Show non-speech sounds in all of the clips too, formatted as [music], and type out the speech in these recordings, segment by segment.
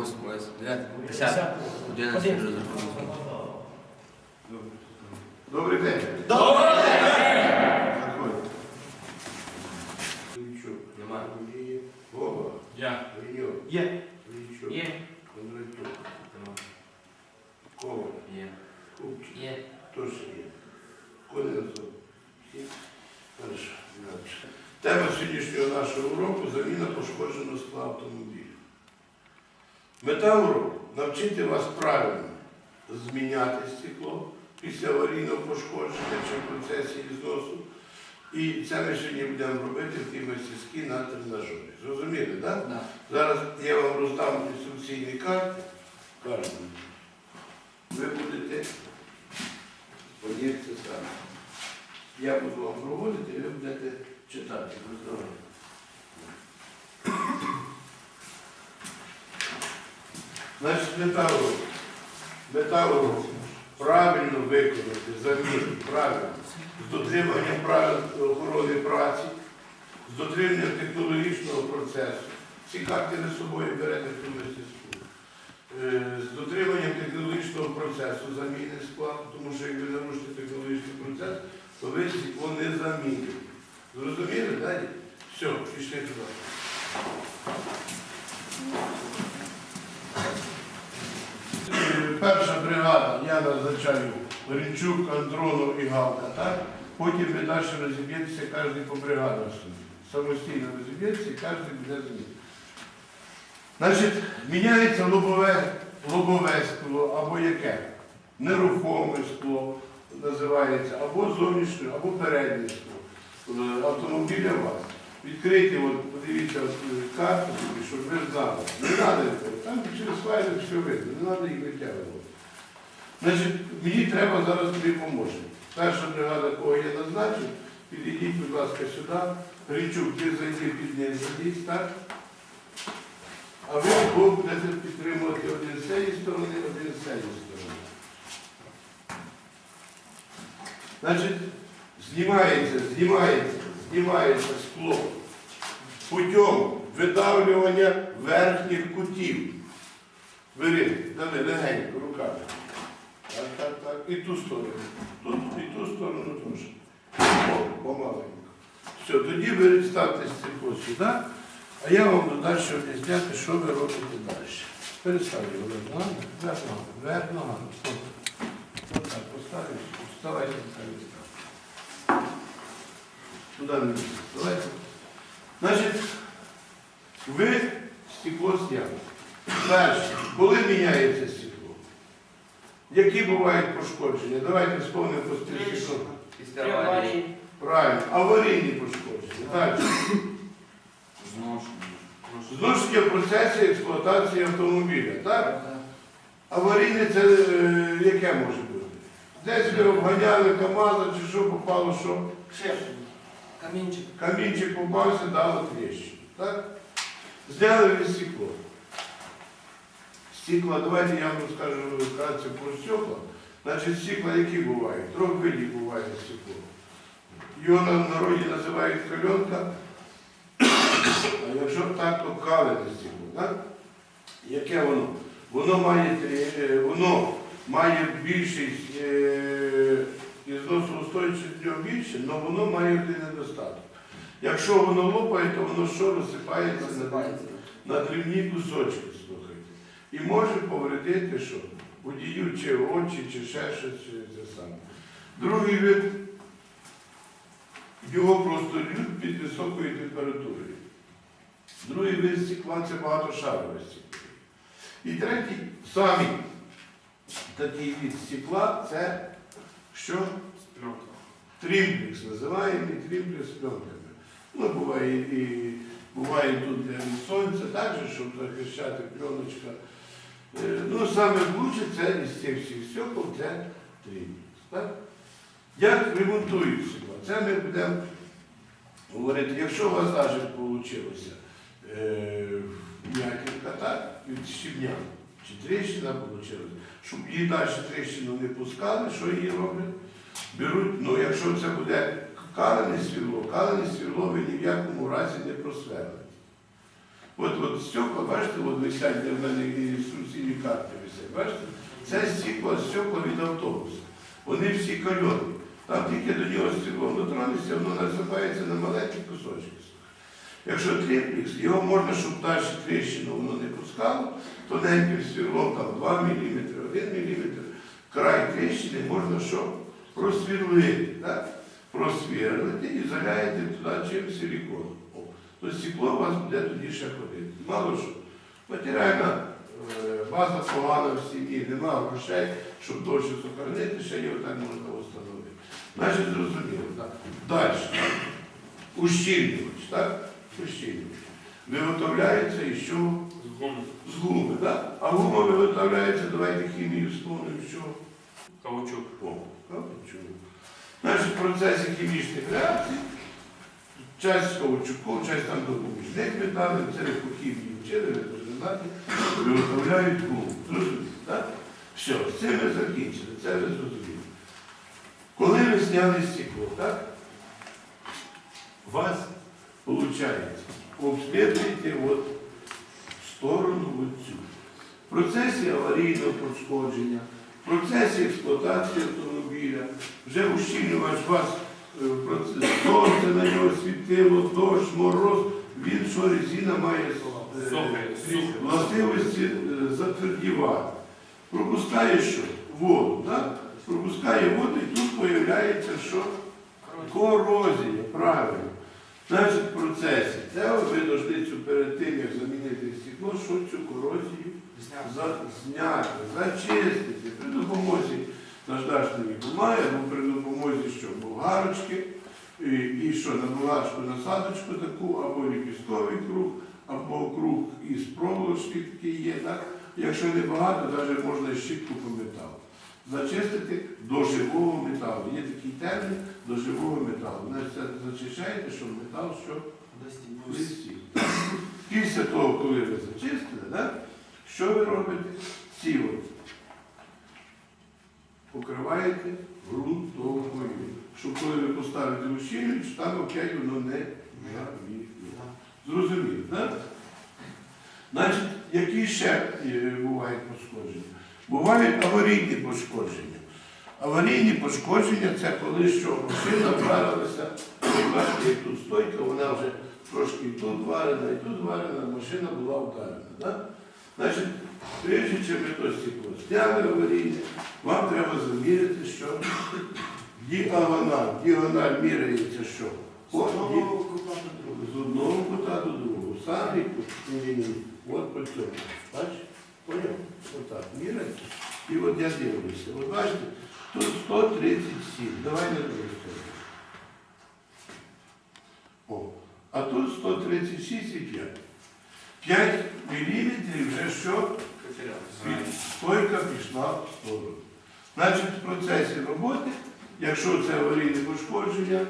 8, 9, 10, 11 розрахунок. Добрий день. Добрий день! Заходьте. Лічук. Нема. Вова. Я. Ріньок. Є. Лічук. Є. Кондратюк. Нема. Коваль. Є. Купчик. Є. Всі? Хорошо. Тема сьогоднішнього нашого уроку заміна пошкодженого скла автомобіля. Мета уроку навчити вас правильно зміняти стекло після аварійного пошкодження чи в процесі зносу. І це ми сьогодні будемо робити в тій мастерській на тренажері. Зрозуміли, так? Да? Да. Зараз я вам роздам інструкційні карти. Карти. Ви будете подивитися самі. Я буду вам проводити, і ви будете читати. Значить, мета уроку. Мета уроку. Правильно виконати заміну, правильно, з дотриманням правил охорони праці, з дотриманням технологічного процесу. Ці карти ви з собою берете в ту мастерську. Е, З дотриманням технологічного процесу заміни скла, тому що як ви нарушите технологічний процес, то ви стекло не заміните. Зрозуміли, далі? Все, пішли туди. Е, Перша бригада, я назначаю Ларінчук, Андронов і Галка, так? Потім ви далі розіб'єтеся, кожен по бригадам собі. Самостійно розіб'єтеся і кожен буде змінити. Значить, міняється лобове, лобове скло або яке? Нерухоме скло називається, або зовнішнє, або переднє скло е, автомобіля у вас. Відкрийте, от, подивіться е, карту, щоб ви знали. Не треба, там через файли все видно, не треба їх витягувати. Значить, мені треба зараз тобі помощник. Перша бригада, кого я назначив, підійдіть, будь ласка, сюди. Річук, ти зайди під неї, так? А ви будете підтримувати один з цієї сторони, один з цієї сторони. Значить, знімається, знімається, знімається скло путем видавлювання верхніх кутів. Бери, дави легенько руками. Так, так, так. І ту сторону. Тут, і ту сторону теж. Помаленьку. Все, тоді ви ставте стекло сюди, а я вам буду далі об'ясняти, що ви робите далі. Переставлю вверх ногами, вверх ногами, вверх ногами. Ось так поставиш, вставайте місце. Туди не місце. Давайте. Значить, ви стекло зняли. Перше, коли міняється стекло? Які бувають пошкодження? Давайте вспомнимо по стеклу. Після аварії. Правильно, аварійні пошкодження. Далі. Зношення. Зношення в процесі експлуатації автомобіля. Так? Аварійне це е, яке може бути? Десь ви обганяли КАМАЗа чи що попало, що Камінчик. камінчик попався, дало тріщину. Так? Зняли ви стекло. Стекла, давайте я вам розкажу вкратце про стекла. Значить, стекла які бувають? Трьох видів буває стекло. Його на народі називають кальонка, а якщо так, то калене стекло. Так? Яке воно? Воно має, е, воно має більшість е, ізносоустойчивість нього більше, але воно має один недостаток. Якщо воно лопає, то воно що розсипається на, на дрібні кусочки. І може повредити що? Водію чи очі, чи ще щось, чи це саме. Другий вид його просто лють під високою температурою. Другий вид стекла це багатошарове стекло. І третій, самий такий від стекла це що? Трімплекс називаємо і трімплекс пленками. Ну, буває і буває тут для сонця, також, щоб захищати пленочка. Е, Ну, саме лучше це із цих всіх стекол це. Так? Як ремонтують стекла? Це ми будемо говорити, якщо у вас навіть вийшло е, м'якінка, так, від щебня, чи тріщина вийшла, щоб її далі тріщину не пускали, що її роблять? Беруть, ну якщо це буде калене світло, калене світло ви ні в якому разі не просверлите. От от стекла, бачите, от висять, в мене інструкційні карти висять, бачите? Це стекло, стекла від автобуса. Вони всі кольорні. Там тільки до нього стеклом дотронешся, воно насипається на маленькі кусочки. Якщо триплекс, його можна, щоб далі тріщину воно не пускало, тоненьким свірлом там 2 мм, 1 мм, край тріщини можна що? Просвірлити. Просвірлити і заляєте туди чимось силіконом. То стекло у вас буде тоді ще ходити. Мало що. Матеріальна е, база погана в сім'ї, немає грошей, щоб довше сохранити, ще його так можна встановити. Значить, зрозуміло. Так. Далі. Ущільнювач, так? Ущільнювач. Виготовляється і що? З гуми. З гуми, так? А гума виготовляється, давайте хімію вспомнимо, що? Каучук. О, каучук. Значить, в процесі хімічних реакцій, часть каучуку, часть там допоміжних металів, це хімії вчили, знаєте, виготовляють. Зрозуміло, так? Все, з цим ми закінчили, це ви зрозуміли. Коли ви зняли стекло, так? Вас виходить, обслідуєте от сторону от цю. В процесі аварійного пошкодження, в процесі експлуатації автомобіля, вже ущільнювач вас сонце на нього світило, дощ, мороз, він що резина має е, властивості е, затвердівати. Пропускає що? Воду, так? Пропускає воду і тут з'являється що? Корозія, правильно. Значить, в процесі це ви повинні перед тим, як замінити стекло, що цю корозію зняти, зачистити при допомозі наждачної бумаги або при допомозі що, болгарочки, і, і що, на болгарочку насадочку таку, або ліпістковий круг, або круг із проволочки такий є, так? Якщо не багато, навіть можна щітку по металу. Зачистити до живого металу. Є такий термін до живого металу. Значить, це зачищаєте, щоб метал що блистів. Після того, коли ви зачистили, да, що ви робите? Ці от покриваєте ґрунтовою. Щоб коли ви поставите ущільнювач, там опять воно не завіє. Зрозуміло, так? Значить, які ще е, бувають пошкодження? Бувають аварійні пошкодження. Аварійні пошкодження це коли що машина вдарилася, ви бачите, як тут стойка, вона вже трошки і тут варена, і тут варена, машина була вдарена. Да? Значить, прежде чим стекло зняли аварійне, вам треба заміряти, що діагональ. Діагональ міряється що? От, з одного кута до другого. Самий кут. От по цьому. Бачиш? Поняв? Отак. Міряється. І от я дивлюся. От бачите, тут 137. Давай на другу сторону. О. А тут 136,5. 5 міліметрів вже що? Стойка пішла в сторону. Значить, в процесі роботи, якщо це аварійне пошкодження,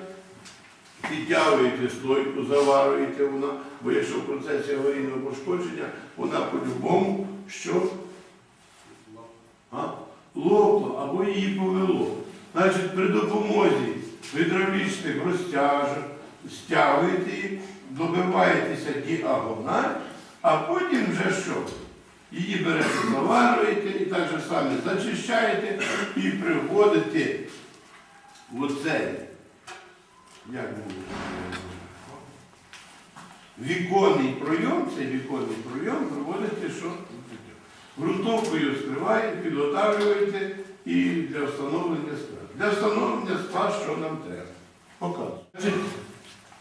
підтягуєте стойку, заварюєте вона, бо якщо в процесі аварійного пошкодження, вона по-любому що? А? Або її повело. Значить, при допомозі гідравлічних розтяжок стягуєте її, добиваєтеся діагональ, а потім вже що? Її берете, заварюєте і так же саме зачищаєте і приводите в оцей, як віконний пройом, цей віконний пройом приводите, що ґрунтовкою скриваєте, підготавлюєте і для встановлення скла. Для встановлення скла, що нам треба? Показую.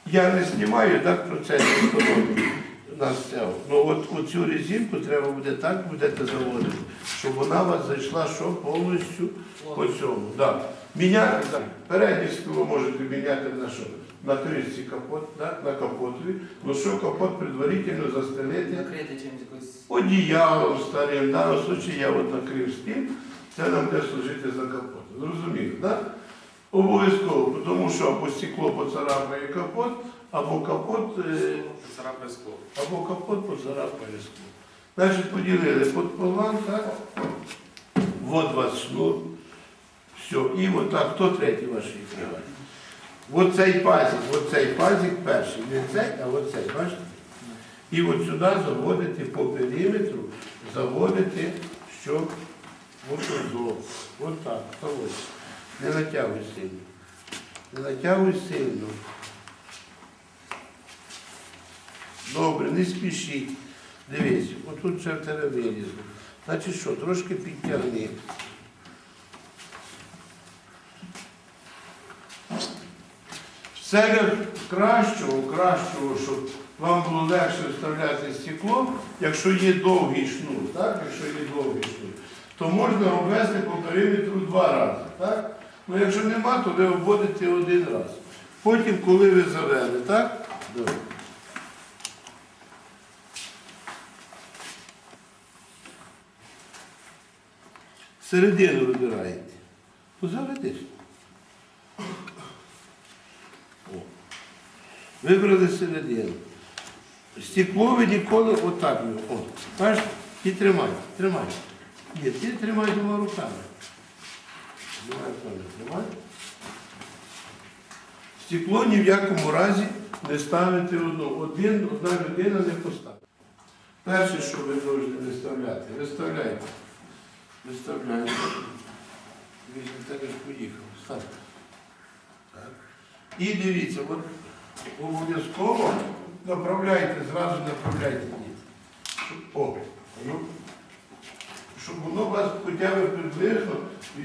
Я не знімаю так процес встановлення нас цього. Ну от оцю резинку треба буде так будете заводити, щоб вона у вас зайшла що повністю по цьому. Да. Міняти да. переднє скло можете міняти на що? На кришці капот, да? на капотові, ну що капот предварительно застелити одіялом старим, в даному случаї я от накрив стін, це нам буде служити за капот. Зрозуміло, так? Обов'язково, тому що або стекло поцарапає капот, або капот. е, Царапає скло. або капот поцарапає скло. Значить, поділили подполам, так? Вот вас шнур. Все. І от так, хто третій ваш відкриває? Оцей пазик, оцей пазик перший. Не цей, а оцей, бачите? І от сюди заводити по периметру, заводити, щоб от озо. От так, заводити. Не натягуй сильно. Не натягуй сильно. Добре, не спішіть. Дивись, отут ще в тебе вилізло. Значить що, трошки підтягни. Все кращого, кращого, щоб вам було легше вставляти стекло, якщо є довгий шнур, так? якщо є довгий шнур, то можна обвести по периметру два рази. Так? Ну, якщо нема, то ви обводите один раз. Потім, коли ви завели, так? Добре. Середину вибираєте. Заведеш. Вибрали середину. Стекло ви ніколи отак. О. Бачите? І тримай, тримай. Ні, ти тримай двома руками. Двома руками тримай. Стекло ні в якому разі не ставити одно. Один, одна людина не поставить. Перше, що ви повинні виставляти, виставляйте. На тебе ж поїхав. Став. Так. І дивіться, от обов'язково направляйте, зразу направляйте о, ну, щоб воно у вас хоча б приблизно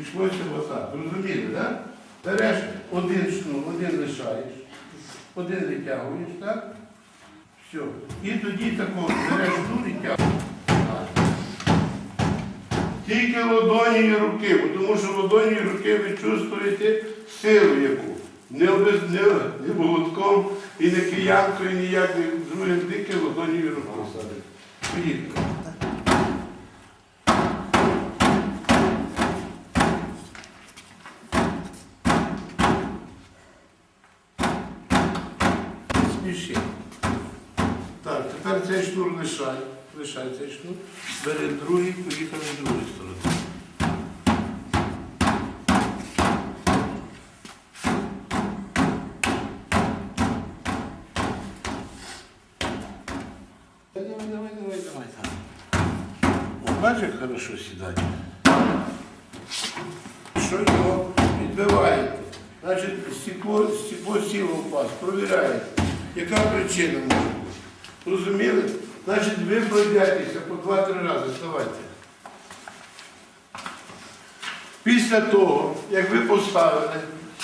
йшлося отак. Розумієте, так? Береш один шнур, один лишаєш, один витягуєш, так? Все. І тоді такого береш шнур і тягуєш. Тільки ладоні і руки, тому що ладоні і руки ви чувствуєте силу яку. Не, молотком і не киянкою, і ніяк не другим тільки ладоні руки. Поїхали. Не спіши. Так, тепер цей шнур лишай. Лишай цей шнур. Другий, поїхали з другої сторони. Давай, давай, давай, давай. О, бачиш, хорошо сідати. Що його відбиваєте? Значить, стекло, стекло сіло в паз, провіряєте. Яка причина може бути? Розуміли? Значить, ви пройдетеся по два-три рази, вставайте. Після того, як ви поставили,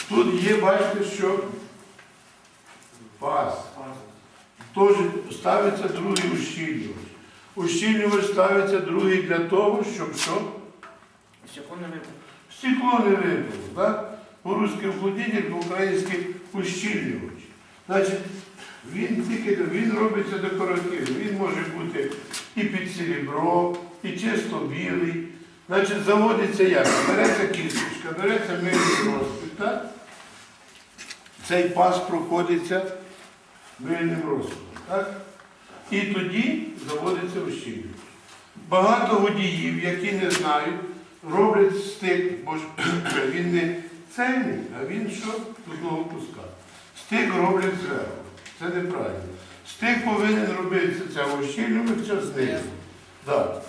тут є, бачите, що паз. Теж ставиться другий ущільнювач. Ущільнювач ставиться другий для того, щоб що? Стекло не випало, так? По-русски входитель, по-українськи ущільнювач. Значить, він тільки він робиться декоративно. Він може бути і під серебро, і чисто білий. Значить, заводиться як? Береться кісточка, береться мильний розпит, так? Цей пас проходиться мильним розпитом. Так? І тоді заводиться ущільнювач. Багато водіїв, які не знають, роблять стик, бо ж [clears throat] він не цельний, а він що одного куска. Стик роблять зверху. Це неправильно. Стик повинен робитися це ощільнювача знизу. Так.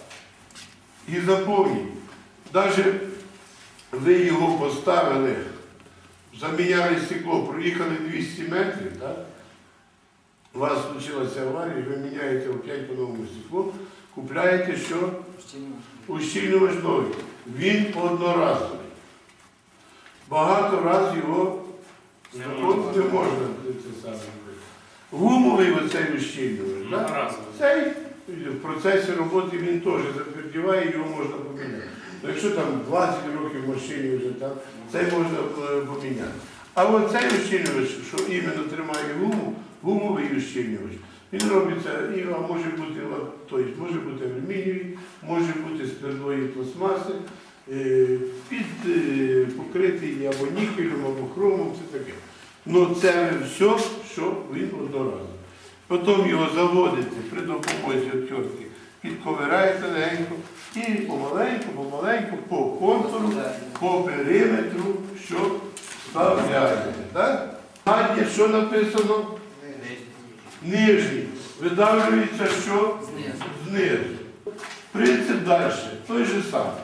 І запомніть, навіть ви його поставили, заміняли стекло, проїхали 200 метрів, так? у вас случилася аварія, ви міняєте опять по новому стекло, купляєте що? Ущільнювач новий. Він одноразовий. Багато разів його Не не можна це саме робити. Гумовий оцей ущільнювач. так? Цей в процесі роботи він теж затвердіває, його можна поміняти. Ну, якщо там 20 років машині вже там, цей можна е, поміняти. А от цей ущільнювач, що іменно тримає гуму, гумовий ущільнювач, він робиться, і, може бути, тобто, може бути алюмінієвий, може бути з твердої пластмаси, е, під е, покритий або нікелем, або хромом, це таке. Ну це все, що він одноразовий. Потім його заводите при допомозі отвертки, підковираєте легенько і помаленьку, помаленьку по контуру, по периметру, що вставляєте. Так? Гадні, що написано? Нижній. Видавлюється що? Знизу. Принцип далі, той же самий.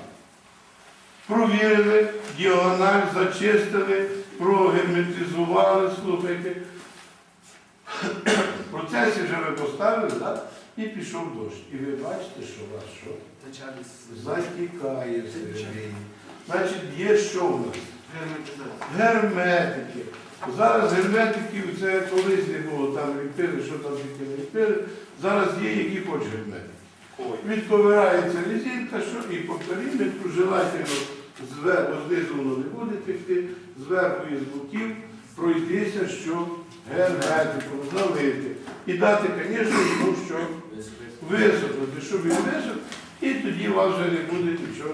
Провірили, діагональ зачистили, прогерметизували, слухайте. В процесі вже ви поставили, так? І пішов дощ. І ви бачите, що у вас що? Затікає всередині. Значить, є що в нас? Герметики. Зараз герметиків, це колись не було, там ліпили, що там тільки не ліпили. Зараз є, які хочуть герметики. Ой. Відковирається резинка, що і по периметру желательно знизу воно не буде текти, зверху і з боків пройтися, щоб герметиком залити. І дати, звісно, йому що висохнути, щоб він висох, і тоді у вас вже не буде нічого.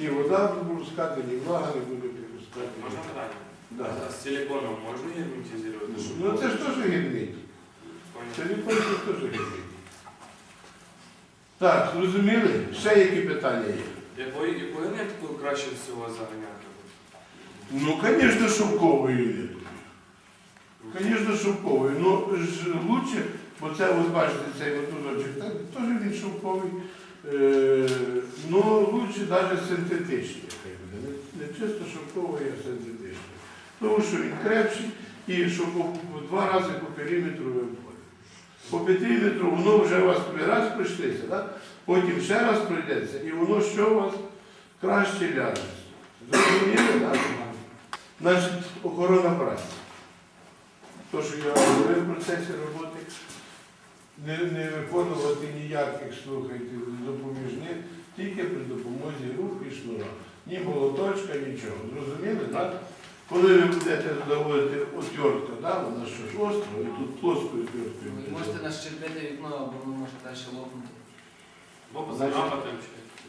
Ні вода буде пускати, ні влага не буде припускати. Можно питание? Да. А с силиконом можно герметизировать? Ну це ж теж герметик. Телефон це теж герметик. Так, зрозуміли? Ще які питання є? Якою, якою краще всього заганяти? Ну, звісно, шовковою ниткою. Звісно, шовковою. Ну, ж лучше, бо це, ось бачите, цей мотузочок, так, теж він шовковий. Е, ну, лучше навіть синтетичний. Не, чисто шовковий, а синтетичний. Тому що він крепший і що по, по два рази по периметру ви обходите. По периметру воно вже у вас раз пройшлися, так? потім ще раз пройдеться, і воно що у вас краще ляже. Зрозуміли, так? Значить, охорона праці. То, що я говорив в процесі роботи, не, не виконувати ніяких, слухайте, допоміжних, тільки при допомозі рук і шнура. Ні молоточка, нічого. Зрозуміли, так? Коли ви будете доводити отвертка, да, вона що ж остро, і тут плоскою отверткою. Ви можете нащепити вікно, або воно може далі лопнути. Бо Значить, позагапати.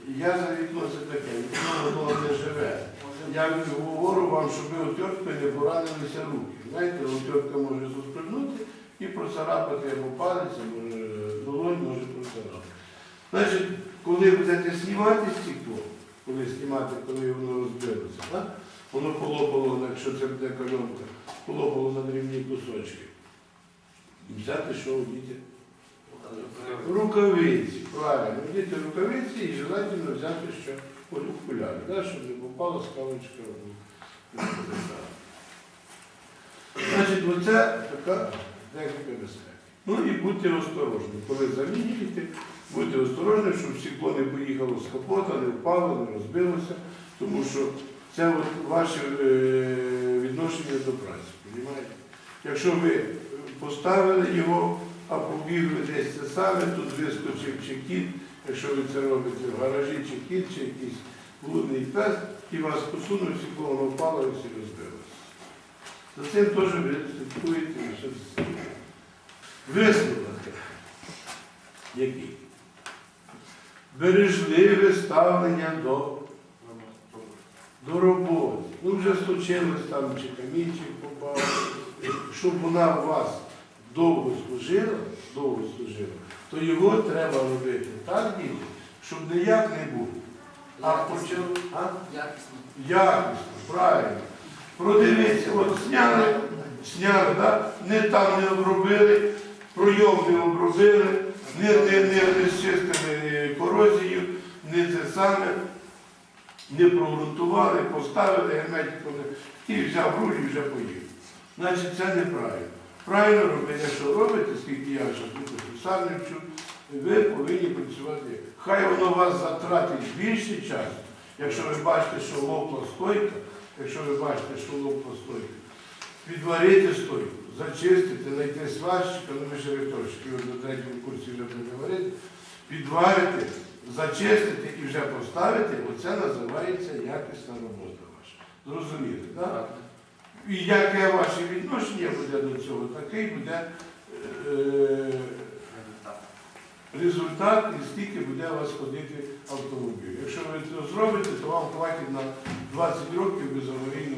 Я за вікно це таке, вікно воно не живе. Я говорю вам, щоб ви отверткою не поранилися руки. Знаєте, отвертка може соскользнути і процарапати або палець, або долонь може процарапати. Значить, коли будете знімати стекло, коли знімати, коли воно розбилося, так? воно полопало, якщо це буде кальонка, полопало на дрібні кусочки. Взяти, що у діти? Рукавиці, правильно. Діти рукавиці і желательно взяти що окуляри, щоб не попала скалочка в Значить, оце така техніка безпеки. Ну і будьте осторожні. Коли замінюєте, будьте осторожні, щоб стекло не поїхало з капота, не впало, не розбилося, тому що це от ваше е, відношення до праці. Понімаєте? Якщо ви поставили його, а побігли десь це саме, тут вискочив чи кіт, якщо ви це робите в гаражі, чи кіт, чи якийсь блудний пес, і вас посунув, стекло, воно впало і все розбилося. За цим теж ви слідкуєте і все це. Висновок. Який? Бережливе ставлення до, до роботи. Ну вже случилось там, чи камінчик попав, щоб вона у вас довго служила, довго служила, то його треба робити так, діти, щоб ніяк не було. А Якісно. Якісно. Якісно, правильно. Продивіться, от сняли, сняли, да? не там не обробили, пройом не обробили, не, не, не, не зчистили корозію, не це саме, не прогрунтували, поставили герметиком і взяв руль і вже поїв. Значить, це неправильно. Правильно робити, якщо робите, скільки я вже тут вчу, ви повинні працювати. Хай воно вас затратить більше часу, якщо ви бачите, що лопла стойка, якщо ви бачите, що лопла стойка, підварити стойку, зачистити, знайти сварщика, ну ми ще ректорщики, ви до третьому курсі вже говорити, підварити, зачистити і вже поставити, оце називається якісна робота ваша. Зрозуміли, так? Так. І яке ваше відношення буде до цього, такий буде е, результат і скільки буде у вас ходити автомобіль. Якщо ви це зробите, то вам хватить на 20 років безаварійного